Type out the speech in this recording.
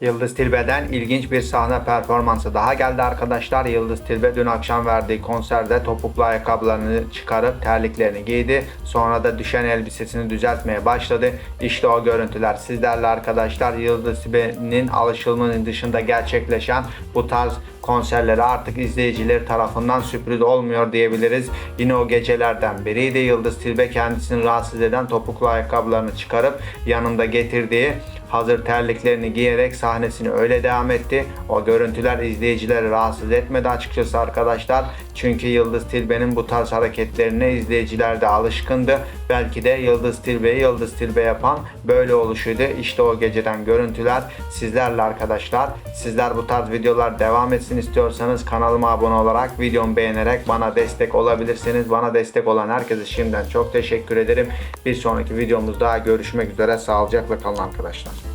Yıldız Tilbe'den ilginç bir sahne performansı daha geldi arkadaşlar. Yıldız Tilbe dün akşam verdiği konserde topuklu ayakkabılarını çıkarıp terliklerini giydi. Sonra da düşen elbisesini düzeltmeye başladı. İşte o görüntüler sizlerle arkadaşlar. Yıldız Tilbe'nin alışılmanın dışında gerçekleşen bu tarz konserleri artık izleyiciler tarafından sürpriz olmuyor diyebiliriz. Yine o gecelerden biriydi. Yıldız Tilbe kendisini rahatsız eden topuklu ayakkabılarını çıkarıp yanında getirdiği hazır terliklerini giyerek sahnesini öyle devam etti. O görüntüler izleyicileri rahatsız etmedi açıkçası arkadaşlar. Çünkü Yıldız Tilbe'nin bu tarz hareketlerine izleyiciler de alışkındı. Belki de Yıldız Tilbe'yi Yıldız Tilbe yapan böyle oluşuydu. İşte o geceden görüntüler sizlerle arkadaşlar. Sizler bu tarz videolar devam etsin istiyorsanız kanalıma abone olarak videomu beğenerek bana destek olabilirsiniz. Bana destek olan herkese şimdiden çok teşekkür ederim. Bir sonraki videomuzda görüşmek üzere. Sağlıcakla kalın arkadaşlar.